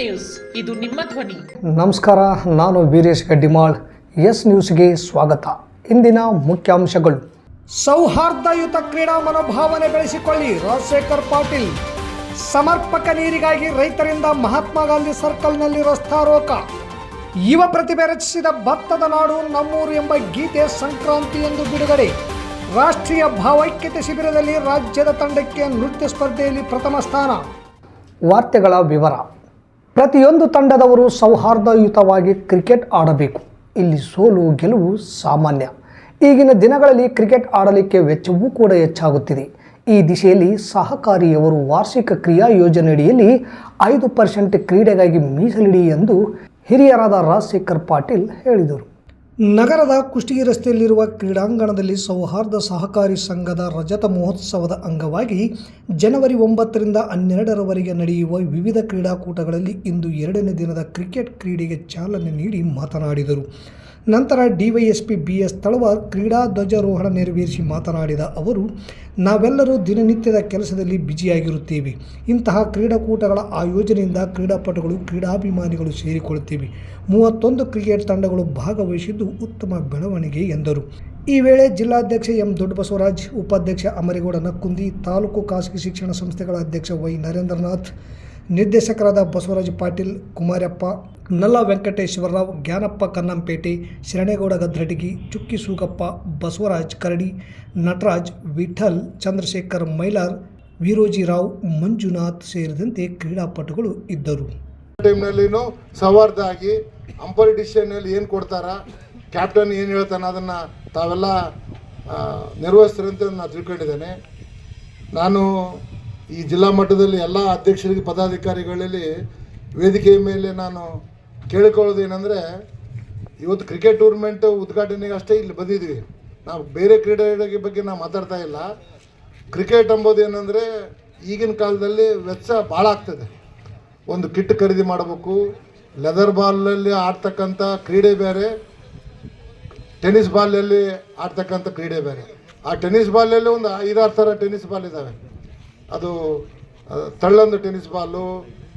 News. ಇದು ನಿಮ್ಮ ಧ್ವನಿ. ನಮಸ್ಕಾರ, ನಾನು ವೀರೇಶ್ ಗಡ್ಡಿಮಾಳ್. ಎಸ್ ನ್ಯೂಸ್ಗೆ ಸ್ವಾಗತ. ಇಂದಿನ ಮುಖ್ಯಾಂಶಗಳು. ಸೌಹಾರ್ದಯುತ ಕ್ರೀಡಾ ಮನೋಭಾವನೆ ಬೆಳೆಸಿಕೊಳ್ಳಿ ರಾಜಶೇಖರ್ ಪಾಟೀಲ್. ಸಮರ್ಪಕ ನೀರಿಗಾಗಿ ರೈತರಿಂದ ಮಹಾತ್ಮ ಗಾಂಧಿ ಸರ್ಕಲ್ನಲ್ಲಿ ರಸ್ತಾರೋಕ ಯುವ ಪ್ರತಿಭೆ ರಚಿಸಿದ ಭತ್ತದ ನಾಡು ನಮ್ಮೂರು ಎಂಬ ಗೀತೆ ಸಂಕ್ರಾಂತಿ ಎಂದು ಬಿಡುಗಡೆ. ರಾಷ್ಟ್ರೀಯ ಭಾವೈಕ್ಯತೆ ಶಿಬಿರದಲ್ಲಿ ರಾಜ್ಯದ ತಂಡಕ್ಕೆ ನೃತ್ಯ ಸ್ಪರ್ಧೆಯಲ್ಲಿ ಪ್ರಥಮ ಸ್ಥಾನ. ವಾರ್ತೆಗಳ ವಿವರ. ಪ್ರತಿಯೊಂದು ತಂಡದವರು ಸೌಹಾರ್ದಯುತವಾಗಿ ಕ್ರಿಕೆಟ್ ಆಡಬೇಕು. ಇಲ್ಲಿ ಸೋಲು, ಗೆಲುವು ಸಾಮಾನ್ಯ. ಈಗಿನ ದಿನಗಳಲ್ಲಿ ಕ್ರಿಕೆಟ್ ಆಡಲಿಕ್ಕೆ ವೆಚ್ಚವೂ ಕೂಡ ಹೆಚ್ಚಾಗುತ್ತಿದೆ. ಈ ದಿಶೆಯಲ್ಲಿ ಸಹಕಾರಿಯವರು ವಾರ್ಷಿಕ ಕ್ರಿಯಾ ಯೋಜನೆಯಡಿಯಲ್ಲಿ ಐದು ಪರ್ಸೆಂಟ್ ಕ್ರೀಡೆಗಾಗಿ ಮೀಸಲಿಡಿ ಎಂದು ಹಿರಿಯರಾದ ರಾಜಶೇಖರ್ ಪಾಟೀಲ್ ಹೇಳಿದರು. ನಗರದ ಕುಷ್ಟಗಿ ರಸ್ತೆಯಲ್ಲಿರುವ ಕ್ರೀಡಾಂಗಣದಲ್ಲಿ ಸೌಹಾರ್ದ ಸಹಕಾರಿ ಸಂಘದ ರಜತ ಮಹೋತ್ಸವದ ಅಂಗವಾಗಿ ಜನವರಿ ಒಂಬತ್ತರಿಂದ ಹನ್ನೆರಡರವರೆಗೆ ನಡೆಯುವ ವಿವಿಧ ಕ್ರೀಡಾಕೂಟಗಳಲ್ಲಿ ಇಂದು ಎರಡನೇ ದಿನದ ಕ್ರಿಕೆಟ್ ಕ್ರೀಡೆಗೆ ಚಾಲನೆ ನೀಡಿ ಮಾತನಾಡಿದರು. ನಂತರ ಡಿವೈಎಸ್ಪಿ ಬಿ ಎಸ್ ತಳವಾರ್ ಕ್ರೀಡಾ ಧ್ವಜಾರೋಹಣ ನೆರವೇರಿಸಿ ಮಾತನಾಡಿದ ಅವರು, ನಾವೆಲ್ಲರೂ ದಿನನಿತ್ಯದ ಕೆಲಸದಲ್ಲಿ ಬ್ಯುಸಿಯಾಗಿರುತ್ತೇವೆ. ಇಂತಹ ಕ್ರೀಡಾಕೂಟಗಳ ಆಯೋಜನೆಯಿಂದ ಕ್ರೀಡಾಪಟುಗಳು, ಕ್ರೀಡಾಭಿಮಾನಿಗಳು ಸೇರಿಕೊಳ್ಳುತ್ತೇವೆ. ಮೂವತ್ತೊಂದು ಕ್ರಿಕೆಟ್ ತಂಡಗಳು ಭಾಗವಹಿಸಿದ್ದು ಉತ್ತಮ ಬೆಳವಣಿಗೆ, ಎಂದರು. ಈ ವೇಳೆ ಜಿಲ್ಲಾಧ್ಯಕ್ಷ ಎಂ. ದೊಡ್ಡಬಸವರಾಜ್, ಉಪಾಧ್ಯಕ್ಷ ಅಮರೇಗೌಡ ನಕ್ಕುಂದಿ ತಾಲೂಕು ಖಾಸಗಿ ಶಿಕ್ಷಣ ಸಂಸ್ಥೆಗಳ ಅಧ್ಯಕ್ಷ ವೈ. ನರೇಂದ್ರನಾಥ್ ನಿರ್ದೇಶಕರಾದ ಬಸವರಾಜ ಪಾಟೀಲ್ ಕುಮಾರಪ್ಪ ನಲ್ಲ ವೆಂಕಟೇಶ್ವರರಾವ್ ಜ್ಞಾನಪ್ಪ ಕನ್ನಂಪೇಟೆ ಶರಣೇಗೌಡ ಗದ್ರಟಗಿ ಚುಕ್ಕಿ ಸೂಗಪ್ಪ ಬಸವರಾಜ್ ಕರಡಿ ನಟರಾಜ್ ವಿಠಲ್ ಚಂದ್ರಶೇಖರ್ ಮೈಲಾರ್ ವೀರೋಜಿರಾವ್ ಮಂಜುನಾಥ್ ಸೇರಿದಂತೆ ಕ್ರೀಡಾಪಟುಗಳು ಇದ್ದರು. ಟೈಮ್ನಲ್ಲಿನೂ ಸೌಹಾರ್ದ ಆಗಿ ಅಂಪೈರ್ ಡಿಸಿಷನ್ನಲ್ಲಿ ಏನು ಕೊಡ್ತಾರ ಕ್ಯಾಪ್ಟನ್ ಏನು ಹೇಳ್ತಾನೆ ಅದನ್ನು ತಾವೆಲ್ಲ ಆ, ನಿರ್ವಹಿಸ್ತಾರೆ ಅಂತ ನಾನು ತಿಳ್ಕೊಂಡಿದ್ದೇನೆ. ನಾನು ಈ ಜಿಲ್ಲಾ ಮಟ್ಟದಲ್ಲಿ ಎಲ್ಲ ಅಧ್ಯಕ್ಷರಿಗೆ, ಪದಾಧಿಕಾರಿಗಳಲ್ಲಿ ವೇದಿಕೆಯ ಮೇಲೆ ನಾನು ಕೇಳಿಕೊಳ್ಳೋದು ಏನಂದರೆ, ಇವತ್ತು ಕ್ರಿಕೆಟ್ ಟೂರ್ನಮೆಂಟ್ ಉದ್ಘಾಟನೆಗೆ ಅಷ್ಟೇ ಇಲ್ಲಿ ಬಂದಿದ್ವಿ. ನಾವು ಬೇರೆ ಕ್ರೀಡೆಗಳಿಗೆ ಬಗ್ಗೆ ನಾವು ಮಾತಾಡ್ತಾ ಇಲ್ಲ. ಕ್ರಿಕೆಟ್ ಎಂಬುದು ಏನಂದರೆ, ಈಗಿನ ಕಾಲದಲ್ಲಿ ವೆಚ್ಚ ಭಾಳ ಆಗ್ತದೆ. ಒಂದು ಕಿಟ್ ಖರೀದಿ ಮಾಡಬೇಕು ಲೆದರ್ ಬಾಲಲ್ಲಿ ಆಡ್ತಕ್ಕಂಥ ಕ್ರೀಡೆ ಬೇರೆ ಟೆನ್ನಿಸ್ ಬಾಲಲ್ಲಿ ಆಡ್ತಕ್ಕಂಥ ಕ್ರೀಡೆ ಬೇರೆ. ಆ ಟೆನ್ನಿಸ್ ಬಾಲಲ್ಲಿ ಒಂದು ಐದಾರು ಥರ ಟೆನ್ನಿಸ್ ಬಾಲ್ ಇದ್ದಾವೆ ಅದು ತಳ್ಳೊಂದು ಟೆನ್ನಿಸ್ ಬಾಲು,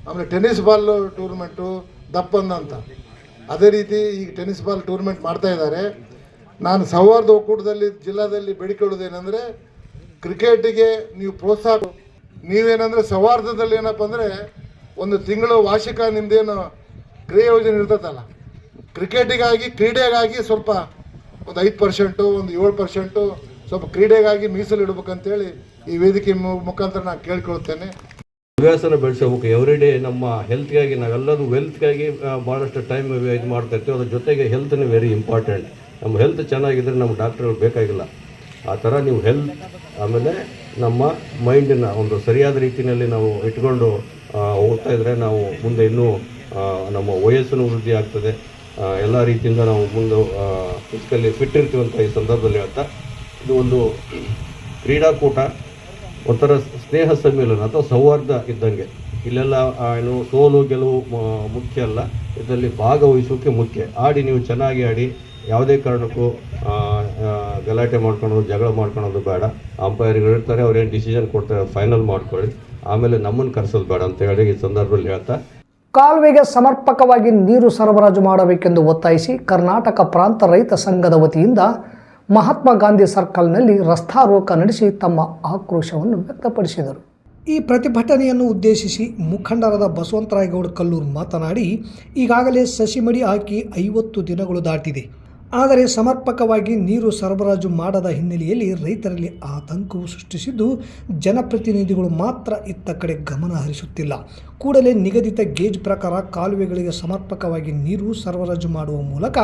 ಆಮೇಲೆ ಟೆನ್ನಿಸ್ ಬಾಲ್ ಟೂರ್ನಮೆಂಟು ದಪ್ಪಂದು ಅಂತ. ಅದೇ ರೀತಿ ಈಗ ಟೆನ್ನಿಸ್ ಬಾಲ್ ಟೂರ್ನಮೆಂಟ್ ಮಾಡ್ತಾ ಇದ್ದಾರೆ. ನಾನು ಸೌಹಾರ್ದ ಒಕ್ಕೂಟದಲ್ಲಿ, ಜಿಲ್ಲಾದಲ್ಲಿ ಬೇಡಿಕೊಳ್ಳೋದೇನೆಂದರೆ ಕ್ರಿಕೆಟಿಗೆ ನೀವು ಪ್ರೋತ್ಸಾಹ ನೀವೇನಂದರೆ ಸೌಹಾರ್ದದಲ್ಲಿ ಏನಪ್ಪ ಅಂದರೆ, ಒಂದು ತಿಂಗಳು ವಾರ್ಷಿಕ ನಿಮ್ಮದೇನು ಕ್ರಿಯೆ ಯೋಜನೆ ಇರ್ತದಲ್ಲ, ಕ್ರಿಕೆಟಿಗಾಗಿ, ಕ್ರೀಡೆಗಾಗಿ ಸ್ವಲ್ಪ ಒಂದು ಐದು ಪರ್ಸೆಂಟು ಒಂದು ಏಳು ಪರ್ಸೆಂಟು ಸ್ವಲ್ಪ ಕ್ರೀಡೆಗಾಗಿ ಮೀಸಲಿಡ್ಬೇಕಂತೇಳಿ ಈ ವೇದಿಕೆ ಮುಖಾಂತರ ನಾನು ಕೇಳ್ಕೊಳ್ತೇನೆ. ಹವ್ಯಾಸನ ಬೆಳೆಸಬೇಕು ಎವ್ರಿ ಡೇ ನಮ್ಮ ಹೆಲ್ತ್ಗಾಗಿ ನಾವೆಲ್ಲರೂ ವೆಲ್ತ್ಗಾಗಿ ಭಾಳಷ್ಟು ಟೈಮ್ ಇದು ಮಾಡ್ತಾ ಇರ್ತೀವಿ. ಅದ್ರ ಜೊತೆಗೆ ಹೆಲ್ತ್ನೇ ವೆರಿ ಇಂಪಾರ್ಟೆಂಟ್ ನಮ್ಮ ಹೆಲ್ತ್ ಚೆನ್ನಾಗಿದ್ರೆ ನಮ್ಮ ಡಾಕ್ಟರ್ಗಳು ಬೇಕಾಗಿಲ್ಲ. ಆ ಥರ ನೀವು ಹೆಲ್ತ್ ಆಮೇಲೆ ನಮ್ಮ ಮೈಂಡಿನ ಒಂದು ಸರಿಯಾದ ರೀತಿಯಲ್ಲಿ ನಾವು ಇಟ್ಕೊಂಡು ಹೋಗ್ತಾ ಇದ್ರೆ ನಾವು ಮುಂದೆ ಇನ್ನೂ ನಮ್ಮ ವಯಸ್ಸನ್ನು ವೃದ್ಧಿ ಆಗ್ತದೆ. ಎಲ್ಲ ರೀತಿಯಿಂದ ನಾವು ಮುಂದೆ ಫಿಸಿಕಲಿ ಫಿಟ್ ಇರ್ತೀವಂತ ಈ ಸಂದರ್ಭದಲ್ಲಿ ಹೇಳ್ತಾ, ಇದು ಒಂದು ಕ್ರೀಡಾಕೂಟ. ಒಂಥರ ಸ್ನೇಹ ಸಮ್ಮೇಳನ ಅಥವಾ ಸೌಹಾರ್ದ ಇದ್ದಂಗೆ. ಇಲ್ಲೆಲ್ಲ ಏನು ಸೋಲು, ಗೆಲುವು ಮುಖ್ಯ ಅಲ್ಲ. ಇದರಲ್ಲಿ ಭಾಗವಹಿಸೋಕೆ ಮುಖ್ಯ. ಆಡಿ ನೀವು ಚೆನ್ನಾಗಿ ಆಡಿ, ಯಾವುದೇ ಕಾರಣಕ್ಕೂ ಗಲಾಟೆ ಮಾಡ್ಕೊಳೋದು, ಜಗಳ ಮಾಡ್ಕೊಳೋದು ಬೇಡ. ಅಂಪೈರ್ಗಳು ಇರ್ತಾರೆ, ಅವ್ರೇನು ಡಿಸಿಷನ್ ಕೊಡ್ತಾರೆ ಫೈನಲ್ ಮಾಡ್ಕೊಳ್ಳಿ. ಆಮೇಲೆ ನಮ್ಮನ್ನು ಕರೆಸೋದು ಬೇಡ ಅಂತ ಹೇಳಿ ಈ ಸಂದರ್ಭದಲ್ಲಿ ಹೇಳ್ತಾ. ಕಾಲುವೆಗೆ ಸಮರ್ಪಕವಾಗಿ ನೀರು ಸರಬರಾಜು ಮಾಡಬೇಕೆಂದು ಒತ್ತಾಯಿಸಿ ಕರ್ನಾಟಕ ಪ್ರಾಂತ ರೈತ ಸಂಘದ ವತಿಯಿಂದ ಮಹಾತ್ಮ ಗಾಂಧಿ ಸರ್ಕಲ್ನಲ್ಲಿ ರಸ್ತಾರೋಕ ನಡೆಸಿ ತಮ್ಮ ಆಕ್ರೋಶವನ್ನು ವ್ಯಕ್ತಪಡಿಸಿದರು. ಈ ಪ್ರತಿಭಟನೆಯನ್ನು ಉದ್ದೇಶಿಸಿ ಮುಖಂಡರಾದ ಬಸವಂತರಾಯಗೌಡ ಕಲ್ಲೂರು ಮಾತನಾಡಿ, ಈಗಾಗಲೇ ಸಸಿಮಡಿ ಹಾಕಿ ಐವತ್ತು ದಿನಗಳು ದಾಟಿದೆ. ಆದರೆ ಸಮರ್ಪಕವಾಗಿ ನೀರು ಸರಬರಾಜು ಮಾಡದ ಹಿನ್ನೆಲೆಯಲ್ಲಿ ರೈತರಲ್ಲಿ ಆತಂಕವು ಸೃಷ್ಟಿಸಿದ್ದು, ಜನಪ್ರತಿನಿಧಿಗಳು ಮಾತ್ರ ಇತ್ತ ಕಡೆ ಗಮನ ಹರಿಸುತ್ತಿಲ್ಲ. ಕೂಡಲೇ ನಿಗದಿತ ಗೇಜ್ ಪ್ರಕಾರ ಕಾಲುವೆಗಳಿಗೆ ಸಮರ್ಪಕವಾಗಿ ನೀರು ಸರಬರಾಜು ಮಾಡುವ ಮೂಲಕ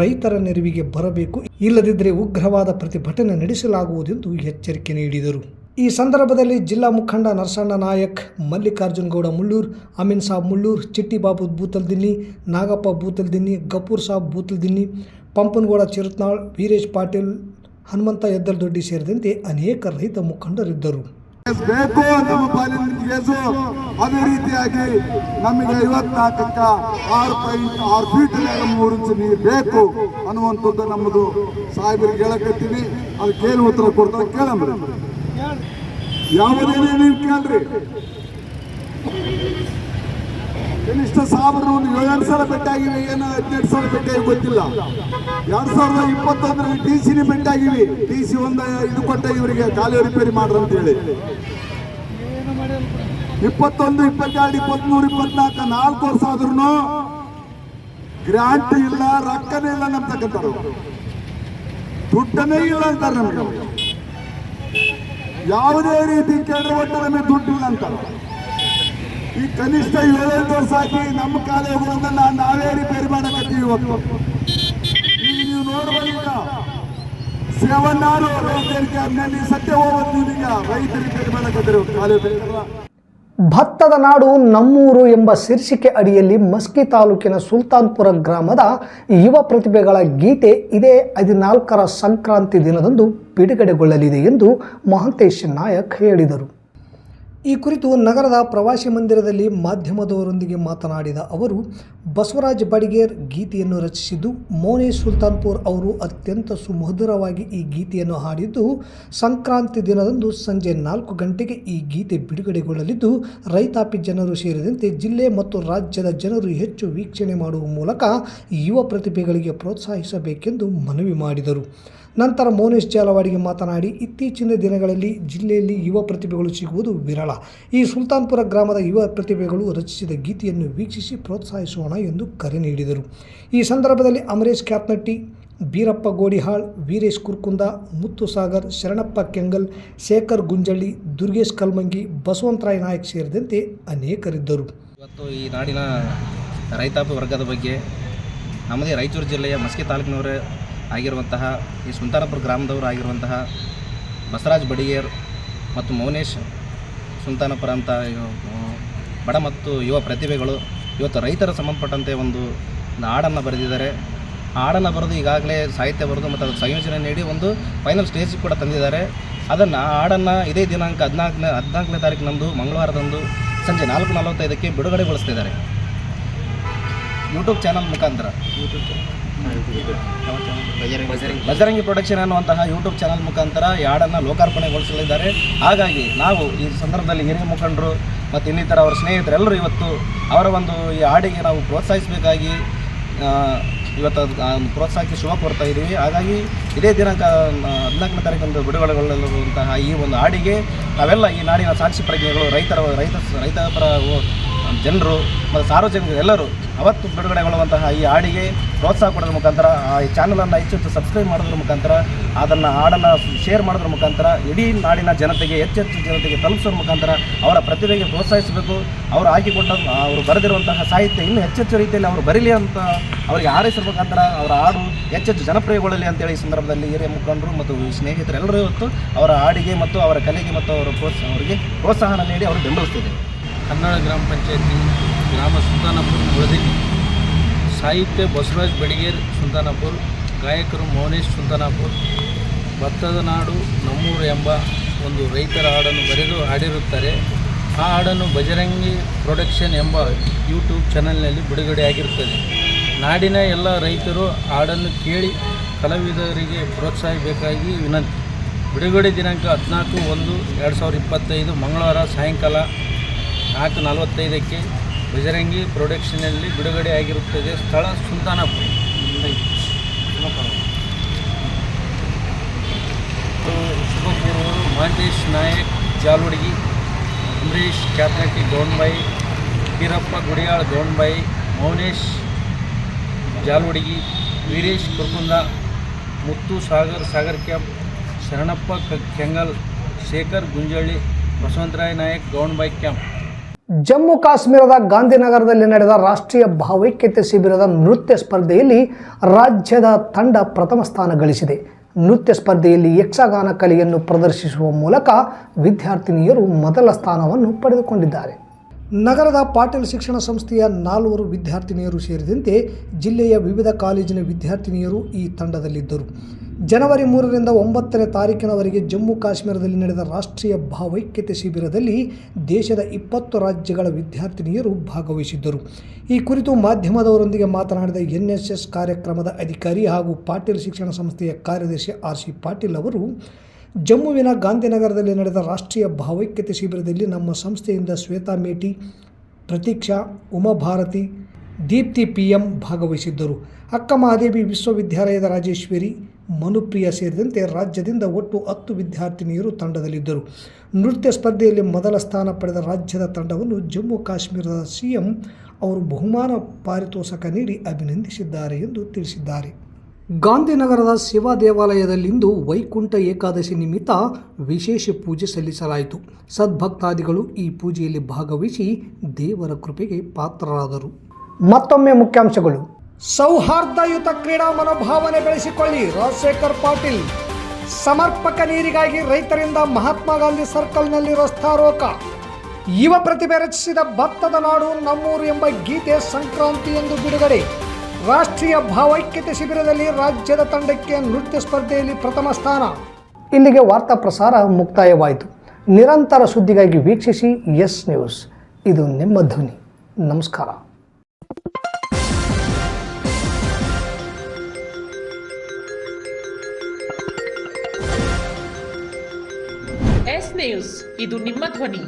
ರೈತರ ನೆರವಿಗೆ ಬರಬೇಕು. ಇಲ್ಲದಿದ್ದರೆ ಉಗ್ರವಾದ ಪ್ರತಿಭಟನೆ ನಡೆಸಲಾಗುವುದೆಂದು ಎಚ್ಚರಿಕೆ ನೀಡಿದರು. ಈ ಸಂದರ್ಭದಲ್ಲಿ ಜಿಲ್ಲಾ ಮುಖಂಡ ನರಸಣ್ಣ ನಾಯಕ್ ಮಲ್ಲಿಕಾರ್ಜುನಗೌಡ ಮುಳ್ಳೂರ್, ಅಮೀನ್ ಸಾಬ್ ಮುಳ್ಳೂರ್, ಚಿಟ್ಟಿಬಾಬು ಬೂತಲ್ದಿನ್ನಿ ನಾಗಪ್ಪ ಬೂತಲ್ದಿನ್ನಿ ಗಪೂರ್ ಸಾಬ್ ಬೂತಲ್ದಿನ್ನಿ ಪಂಪನಗೌಡ ಚಿರತ್ನಾಳ್, ವೀರೇಶ್ ಪಾಟೀಲ್, ಹನುಮಂತ ಎದ್ದಲ್ದೊಡ್ಡಿ ಸೇರಿದಂತೆ ಅನೇಕ ರೈತ ಮುಖಂಡರಿದ್ದರು. ಬೇಕು ನಮ್ಮ ಪಾಲಿನ ಕೇಸು, ಅದೇ ರೀತಿಯಾಗಿ ನಮಗೆ ಐವತ್ನಾಲ್ಕಕ್ಕ ಆರು ಪಾಯಿಂಟ್ ಆರು ಫೀಟ್ ಮೂರು ಇಂಚು ನೀರು ಬೇಕು ಅನ್ನುವಂಥದ್ದು ನಮ್ಮದು ಸಾಹೇಬರಿಗೆ ಹೇಳಕತ್ತೀವಿ ಅದಕ್ಕೆ ಏನು ಉತ್ತರ ಕೊಡ್ತಾರೆ, ಕೇಳಂಬ್ರಿ. ಯಾವುದೇನೇ ನೀವು ಕೇಳ್ರಿ? ಕನಿಷ್ಠ ಸಾಬರು ಒಂದು ಏಳೆಂಟು ಸಾವಿರ ಭೇಟಿಯಾಗಿವೆ ಏನು ಹದಿನೆಂಟು ಸಾವಿರ ಭೇಟಿಯಾಗಿ ಗೊತ್ತಿಲ್ಲ. ಎರಡು ಸಾವಿರದ ಇಪ್ಪತ್ತೊಂದರಲ್ಲಿ ಟಿ ಸಿನಿ ಭೇಟಿಯಾಗಿವಿ ಟಿ ಸಿ ಒಂದು ಇದು ಕೊಟ್ಟ ಇವರಿಗೆ ಕಾಲು ರಿಪೇರಿ ಮಾಡ್ರಿ ಅಂತ ಹೇಳಿ. ಇಪ್ಪತ್ತೊಂದು, ಇಪ್ಪತ್ತೆರಡು ಇಪ್ಪತ್ಮೂರು ಇಪ್ಪತ್ನಾಲ್ಕು, ನಾಲ್ಕು ವರ್ಷ ಆದ್ರೂ ಗ್ರಾಂಟ್ ಇಲ್ಲ, ರೊಕ್ಕನೇ ಇಲ್ಲ ನಮ್ತಕ್ಕಂಥ ದುಡ್ಡನೇ ಇಲ್ಲ ಅಂತಾರೆ ನಮಗೆ. ಯಾವುದೇ ರೀತಿ ಕೇಳಿದ್ರೆ ಒಟ್ಟು ನಮಗೆ ದುಡ್ಡಿಲ್ಲ ಅಂತಾರೆ. ಈ ಕನಿಷ್ಠ ಏಳೆಂಟು ವರ್ಷ ಹಾಕಿ ನಮ್ಮ ಕಾಲೇಜುಗಳನ್ನ ನಾವೇ ರಿಪೇರಿ ಮಾಡಕತ್ತೀವಿ ನೀವು ಸತ್ಯ ಹೋಗೋದು ನೀವೀಗ ರೈತ ರಿಪೇರಿ ಭತ್ತದ ನಾಡು ನಮ್ಮೂರು ಎಂಬ ಶೀರ್ಷಿಕೆ ಅಡಿಯಲ್ಲಿ ಮಸ್ಕಿ ತಾಲೂಕಿನ ಸುಲ್ತಾನ್ಪುರ ಗ್ರಾಮದ ಯುವ ಪ್ರತಿಭೆಗಳ ಗೀತೆ ಇದೇ ಹದಿನಾಲ್ಕರ ಸಂಕ್ರಾಂತಿ ದಿನದಂದು ಬಿಡುಗಡೆಗೊಳ್ಳಲಿದೆ ಎಂದು ಮಹಂತೇಶ್ ನಾಯಕ್ ಹೇಳಿದರು. ಈ ಕುರಿತು ನಗರದ ಪ್ರವಾಸಿ ಮಂದಿರದಲ್ಲಿ ಮಾಧ್ಯಮದವರೊಂದಿಗೆ ಮಾತನಾಡಿದ ಅವರು ಬಸವರಾಜ್ ಬಡಿಗೇರ್ ಗೀತೆಯನ್ನು ರಚಿಸಿದ್ದು ಮೋನೇಶ್ ಸುಲ್ತಾನ್ಪುರ್ ಅವರು ಅತ್ಯಂತ ಸುಮಧುರವಾಗಿ ಈ ಗೀತೆಯನ್ನು ಹಾಡಿದ್ದು, ಸಂಕ್ರಾಂತಿ ದಿನದಂದು ಸಂಜೆ ನಾಲ್ಕು ಗಂಟೆಗೆ ಈ ಗೀತೆ ಬಿಡುಗಡೆಗೊಳ್ಳಲಿದ್ದು, ರೈತಾಪಿ ಜನರು ಸೇರಿದಂತೆ ಜಿಲ್ಲೆ ಮತ್ತು ರಾಜ್ಯದ ಜನರು ಹೆಚ್ಚು ವೀಕ್ಷಣೆ ಮಾಡುವ ಮೂಲಕ ಯುವ ಪ್ರತಿಭೆಗಳಿಗೆ ಪ್ರೋತ್ಸಾಹಿಸಬೇಕೆಂದು ಮನವಿ ಮಾಡಿದರು. ನಂತರ ಮೋನೇಶ್ ಜಾಲವಾಡಿಗೆ ಮಾತನಾಡಿ, ಇತ್ತೀಚಿನ ದಿನಗಳಲ್ಲಿ ಜಿಲ್ಲೆಯಲ್ಲಿ ಯುವ ಪ್ರತಿಭೆಗಳು ಸಿಗುವುದು ವಿರಳ. ಈ ಸುಲ್ತಾನ್ಪುರ ಗ್ರಾಮದ ಯುವ ಪ್ರತಿಭೆಗಳು ರಚಿಸಿದ ಗೀತೆಯನ್ನು ವೀಕ್ಷಿಸಿ ಪ್ರೋತ್ಸಾಹಿಸೋಣ. ಎಂದು ಕರೆ ನೀಡಿದರು. ಈ ಸಂದರ್ಭದಲ್ಲಿ ಅಮರೇಶ್ ಕ್ಯಾಪ್ನಟ್ಟಿ, ಬೀರಪ್ಪ ಗೋಡಿಹಾಳ್, ವೀರೇಶ್ ಕುರ್ಕುಂದ ಮುತ್ತುಸಾಗರ್ ಶರಣಪ್ಪ ಕೆಂಗಲ್, ಶೇಖರ್ ಗುಂಜಳ್ಳಿ, ದುರ್ಗೇಶ್ ಕಲ್ಮಂಗಿ ಬಸವಂತರಾಯ್ ನಾಯಕ್ ಸೇರಿದಂತೆ ಅನೇಕರಿದ್ದರು. ಇವತ್ತು ಈ ನಾಡಿನ ರೈತಾಪಿ ವರ್ಗದ ಬಗ್ಗೆ ನಮ್ಮದೇ ರಾಯಚೂರು ಜಿಲ್ಲೆಯ ಮಸ್ಕಿ ತಾಲೂಕಿನವರೇ ಆಗಿರುವಂತಹ, ಈ ಸುಲ್ತಾನಪುರ ಗ್ರಾಮದವರು ಆಗಿರುವಂತಹ ಬಸವರಾಜ್ ಬಡಿಗೇರ್ ಮತ್ತು ಮೌನೇಶ್ ಸುಲ್ತಾನಪುರ ಅಂತ ಬಡ ಮತ್ತು ಯುವ ಪ್ರತಿಭೆಗಳು ಇವತ್ತು ರೈತರ ಸಂಬಂಧಪಟ್ಟಂತೆ ಒಂದು ಹಾಡನ್ನು ಬರೆದಿದ್ದಾರೆ. ಹಾಡನ್ನು ಬರೆದು ಈಗಾಗಲೇ ಸಾಹಿತ್ಯ ಬರೆದು ಮತ್ತು ಅದರ ಸಂಯೋಜನೆ ನೀಡಿ ಒಂದು ಫೈನಲ್ ಸ್ಟೇಜ್ ಕೂಡ ತಂದಿದ್ದಾರೆ. ಅದನ್ನು ಹಾಡನ್ನು ಇದೇ ದಿನಾಂಕ ಹದಿನಾಲ್ಕನೇ ಹದಿನಾಲ್ಕನೇ ತಾರೀಕಿನಂದು ಮಂಗಳವಾರದಂದು ಸಂಜೆ ನಾಲ್ಕು ನಲವತ್ತೈದಕ್ಕೆ ಬಿಡುಗಡೆಗೊಳಿಸ್ತಿದ್ದಾರೆ. ಯೂಟ್ಯೂಬ್ ಚಾನಲ್ ಮುಖಾಂತರ. ಬಜರಂಗಿ ಪ್ರೊಡಕ್ಷನ್ ಅನ್ನುವಂತಹ ಯೂಟ್ಯೂಬ್ ಚಾನಲ್ ಮುಖಾಂತರ ಈ ಹಾಡನ್ನು ಲೋಕಾರ್ಪಣೆಗೊಳಿಸಲಿದ್ದಾರೆ. ಹಾಗಾಗಿ ನಾವು ಈ ಸಂದರ್ಭದಲ್ಲಿ ಹಿರಿಯ ಮುಖಂಡರು ಮತ್ತು ಇನ್ನಿತರ ಅವರ ಸ್ನೇಹಿತರೆಲ್ಲರೂ ಇವತ್ತು ಅವರ ಒಂದು ಈ ಹಾಡಿಗೆ ನಾವು ಪ್ರೋತ್ಸಾಹಿಸಬೇಕಾಗಿ ಇವತ್ತು ಪ್ರೋತ್ಸಾಹಕ್ಕೆ ಶುಭ ಕೊಡ್ತಾ ಇದ್ದೀವಿ. ಹಾಗಾಗಿ ಇದೇ ದಿನಾಂಕ ಹದಿನಾಲ್ಕನೇ ತಾರೀಕಂದು ಬಿಡುಗಡೆಗೊಳ್ಳಲಿರುವಂತಹ ಈ ಒಂದು ಹಾಡಿಗೆ ನಾವೆಲ್ಲ ಈ ನಾಡಿನ ಸಾಕ್ಷಿ ಪ್ರಜ್ಞೆಗಳು, ರೈತರ, ರೈತ, ರೈತಪರ ಜನರು, ಮತ್ತು ಸಾರ್ವಜನಿಕರು ಎಲ್ಲರೂ ಅವತ್ತು ಬಿಡುಗಡೆಗೊಳ್ಳುವಂತಹ ಈ ಹಾಡಿಗೆ ಪ್ರೋತ್ಸಾಹ ಕೊಡೋದ್ರ ಮುಖಾಂತರ, ಆ, ಈ ಚಾನಲನ್ನು ಹೆಚ್ಚು ಹೆಚ್ಚು ಸಬ್ಸ್ಕ್ರೈಬ್ ಮಾಡೋದ್ರ ಮುಖಾಂತರ, ಅದನ್ನು ಹಾಡನ್ನು ಶೇರ್ ಮಾಡೋದ್ರ ಮುಖಾಂತರ, ಇಡೀ ನಾಡಿನ ಜನತೆಗೆ ಹೆಚ್ಚೆಚ್ಚು ಜನತೆಗೆ ತಲುಪಿಸೋದ್ರ ಮುಖಾಂತರ ಅವರ ಪ್ರತಿಭೆಗೆ ಪ್ರೋತ್ಸಾಹಿಸಬೇಕು. ಅವರು ಹಾಕಿಕೊಂಡ ಅವರು ಬರೆದಿರುವಂತಹ ಸಾಹಿತ್ಯ ಇನ್ನೂ ಹೆಚ್ಚೆಚ್ಚು ರೀತಿಯಲ್ಲಿ ಅವರು ಬರೀಲಿ ಅಂತ ಅವರಿಗೆ ಹಾರೈಸೋ ಮುಖಾಂತರ ಅವರ ಹಾಡು ಹೆಚ್ಚೆಚ್ಚು ಜನಪ್ರಿಯಗೊಳ್ಳಲಿ ಅಂತೇಳಿ ಈ ಸಂದರ್ಭದಲ್ಲಿ ಹಿರಿಯ ಮುಖಂಡರು ಮತ್ತು ಸ್ನೇಹಿತರೆಲ್ಲರೂ ಇವತ್ತು ಅವರ ಹಾಡಿಗೆ ಮತ್ತು ಅವರ ಕಲೆಗೆ ಮತ್ತು ಅವರ ಪ್ರೋತ್ಸಾಹ ಅವರಿಗೆ ಪ್ರೋತ್ಸಾಹನ ನೀಡಿ ಅವರು ಬೆಂಬಲಿಸ್ತಿದೆ ಕನ್ನಡ ಗ್ರಾಮ ಪಂಚಾಯತಿ ಗ್ರಾಮ ಸುಲ್ತಾನಪುರ ಮುಳದಿನಿ ಸಾಹಿತ್ಯ ಬಸವರಾಜ್ ಬೆಳಗೇರ್ ಸುಂದನಾಪುರ್ ಗಾಯಕರು ಮೌನೇಶ್ ಸುಂದನಾಪುರ್ ಭತ್ತದ ನಾಡು ನಮ್ಮೂರು ಎಂಬ ಒಂದು ರೈತರ ಹಾಡನ್ನು ಬರೆದು ಹಾಡಿರುತ್ತಾರೆ. ಆ ಹಾಡನ್ನು ಬಜರಂಗಿ ಪ್ರೊಡಕ್ಷನ್ ಎಂಬ ಯೂಟ್ಯೂಬ್ ಚಾನಲ್ನಲ್ಲಿ ಬಿಡುಗಡೆಯಾಗಿರುತ್ತದೆ. ನಾಡಿನ ಎಲ್ಲ ರೈತರು ಹಾಡನ್ನು ಕೇಳಿ ಕಲಾವಿದರಿಗೆ ಪ್ರೋತ್ಸಾಹಿಸಬೇಕಾಗಿ ವಿನಂತಿ. ಬಿಡುಗಡೆ ದಿನಾಂಕ ಹದಿನಾಲ್ಕು ಒಂದು, ಎರಡು ಸಾವಿರದ ಇಪ್ಪತ್ತೈದು ಮಂಗಳವಾರ ಸಾಯಂಕಾಲ ನಾಲ್ಕು ನಲವತ್ತೈದಕ್ಕೆ ಬಜರಂಗಿ ಪ್ರೊಡಕ್ಷನಲ್ಲಿ ಬಿಡುಗಡೆಯಾಗಿರುತ್ತದೆ ಸ್ಥಳ ಸುಲ್ತಾನಪುರ. ಶುಭಪೂರ್ವರು ಮಹಂತೇಶ್ ನಾಯಕ್, ಜಾಲುಡಿಗಿ ಅಂಬರೀಶ್ ಕ್ಯಾಪ್ನಟ್ಟಿ ಗೌಂಡ್ಬಾಯಿ ವೀರಪ್ಪ ಗುಡಿಯಾಳ್ ಗೌಂಡ್ಬಾಯಿ ಮೌನೇಶ್ ಜಾಲುಡಿಗಿ, ವೀರೇಶ್ ಕುರ್ಕುಂದ, ಮುತ್ತು ಸಾಗರ್ ಸಾಗರ್ ಕ್ಯಾಂಪ್, ಶರಣಪ್ಪ ಕೆಂಗಲ್, ಶೇಖರ್ ಗುಂಜಳ್ಳಿ, ಬಸವಂತರಾಯ ನಾಯಕ್ ಗೌಂಡ್ಬಾಯಿ ಕ್ಯಾಂಪ್. ಜಮ್ಮು ಕಾಶ್ಮೀರದ ಗಾಂಧಿನಗರದಲ್ಲಿ ನಡೆದ ರಾಷ್ಟ್ರೀಯ ಭಾವೈಕ್ಯತೆ ಶಿಬಿರದ ನೃತ್ಯ ಸ್ಪರ್ಧೆಯಲ್ಲಿ ರಾಜ್ಯದ ತಂಡ ಪ್ರಥಮ ಸ್ಥಾನ ಗಳಿಸಿದೆ. ನೃತ್ಯ ಸ್ಪರ್ಧೆಯಲ್ಲಿ ಯಕ್ಷಗಾನ ಕಲೆಯನ್ನು ಪ್ರದರ್ಶಿಸುವ ಮೂಲಕ ವಿದ್ಯಾರ್ಥಿನಿಯರು ಮೊದಲ ಸ್ಥಾನವನ್ನು ಪಡೆದುಕೊಂಡಿದ್ದಾರೆ. ನಗರದ ಪಾಟೀಲ್ ಶಿಕ್ಷಣ ಸಂಸ್ಥೆಯ ನಾಲ್ವರು ವಿದ್ಯಾರ್ಥಿನಿಯರು ಸೇರಿದಂತೆ ಜಿಲ್ಲೆಯ ವಿವಿಧ ಕಾಲೇಜಿನ ವಿದ್ಯಾರ್ಥಿನಿಯರು ಈ ತಂಡದಲ್ಲಿದ್ದರು. ಜನವರಿ ಮೂರರಿಂದ ಒಂಬತ್ತನೇ ತಾರೀಕಿನವರೆಗೆ ಜಮ್ಮು ಕಾಶ್ಮೀರದಲ್ಲಿ ನಡೆದ ರಾಷ್ಟ್ರೀಯ ಭಾವೈಕ್ಯತೆ ಶಿಬಿರದಲ್ಲಿ ದೇಶದ ಇಪ್ಪತ್ತು ರಾಜ್ಯಗಳ ವಿದ್ಯಾರ್ಥಿನಿಯರು ಭಾಗವಹಿಸಿದ್ದರು. ಈ ಕುರಿತು ಮಾಧ್ಯಮದವರೊಂದಿಗೆ ಮಾತನಾಡಿದ ಎನ್ಎಸ್ಎಸ್ ಎಸ್ ಎಸ್ ಕಾರ್ಯಕ್ರಮದ ಅಧಿಕಾರಿ ಹಾಗೂ ಪಾಟೀಲ್ ಶಿಕ್ಷಣ ಸಂಸ್ಥೆಯ ಕಾರ್ಯದರ್ಶಿ ಆರ್ ಸಿ ಪಾಟೀಲ್ ಅವರು ಜಮ್ಮುವಿನ ಗಾಂಧಿನಗರದಲ್ಲಿ ನಡೆದ ರಾಷ್ಟ್ರೀಯ ಭಾವೈಕ್ಯತೆ ಶಿಬಿರದಲ್ಲಿ ನಮ್ಮ ಸಂಸ್ಥೆಯಿಂದ ಶ್ವೇತಾ ಮೇಟಿ, ಪ್ರತೀಕ್ಷಾ, ಉಮಾಭಾರತಿ, ದೀಪ್ತಿ ಪಿ ಎಂ ಭಾಗವಹಿಸಿದ್ದರು. ಅಕ್ಕ ಮಹಾದೇವಿ ವಿಶ್ವವಿದ್ಯಾಲಯದ ರಾಜೇಶ್ವರಿ, ಮನುಪ್ರಿಯ ಸೇರಿದಂತೆ ರಾಜ್ಯದಿಂದ ಒಟ್ಟು ಹತ್ತು ವಿದ್ಯಾರ್ಥಿನಿಯರು ತಂಡದಲ್ಲಿದ್ದರು. ನೃತ್ಯ ಸ್ಪರ್ಧೆಯಲ್ಲಿ ಮೊದಲ ಸ್ಥಾನ ಪಡೆದ ರಾಜ್ಯದ ತಂಡವನ್ನು ಜಮ್ಮು ಕಾಶ್ಮೀರದ ಸಿಎಂ ಅವರು ಬಹುಮಾನ ಪಾರಿತೋಷಕ ನೀಡಿ ಅಭಿನಂದಿಸಿದ್ದಾರೆ ಎಂದು ತಿಳಿಸಿದ್ದಾರೆ. ಗಾಂಧಿನಗರದ ಶಿವ ದೇವಾಲಯದಲ್ಲಿಂದು ವೈಕುಂಠ ಏಕಾದಶಿ ನಿಮಿತ್ತ ವಿಶೇಷ ಪೂಜೆ ಸಲ್ಲಿಸಲಾಯಿತು. ಸದ್ಭಕ್ತಾದಿಗಳು ಈ ಪೂಜೆಯಲ್ಲಿ ಭಾಗವಹಿಸಿ ದೇವರ ಕೃಪೆಗೆ ಪಾತ್ರರಾದರು. ಮತ್ತೊಮ್ಮೆ ಮುಖ್ಯಾಂಶಗಳು. ಸೌಹಾರ್ದಯುತ ಕ್ರೀಡಾ ಮನೋಭಾವನೆ ಬೆಳೆಸಿಕೊಳ್ಳಿ ರಾಜಶೇಖರ್ ಪಾಟೀಲ್. ಸಮರ್ಪಕ ನೀರಿಗಾಗಿ ರೈತರಿಂದ ಮಹಾತ್ಮ ಗಾಂಧಿ ಸರ್ಕಲ್ನಲ್ಲಿ ರಸ್ತಾರೋಕ ಯುವ ಪ್ರತಿಭೆ ರಚಿಸಿದ ಭತ್ತದ ನಾಡು ನಮ್ಮೂರು ಎಂಬ ಗೀತೆ ಸಂಕ್ರಾಂತಿ ಎಂದು ಬಿಡುಗಡೆ. ರಾಷ್ಟ್ರೀಯ ಭಾವೈಕ್ಯತೆ ಶಿಬಿರದಲ್ಲಿ ರಾಜ್ಯದ ತಂಡಕ್ಕೆ ನೃತ್ಯ ಸ್ಪರ್ಧೆಯಲ್ಲಿ ಪ್ರಥಮ ಸ್ಥಾನ. ಇಲ್ಲಿಗೆ ವಾರ್ತಾ ಪ್ರಸಾರ ಮುಕ್ತಾಯವಾಯಿತು. ನಿರಂತರ ಸುದ್ದಿಗಾಗಿ ವೀಕ್ಷಿಸಿ ಎಸ್ ನ್ಯೂಸ್. ಇದು ನಿಮ್ಮ ಧ್ವನಿ. ನಮಸ್ಕಾರ. S news. ಇದು ನಿಮ್ಮ ಧ್ವನಿ.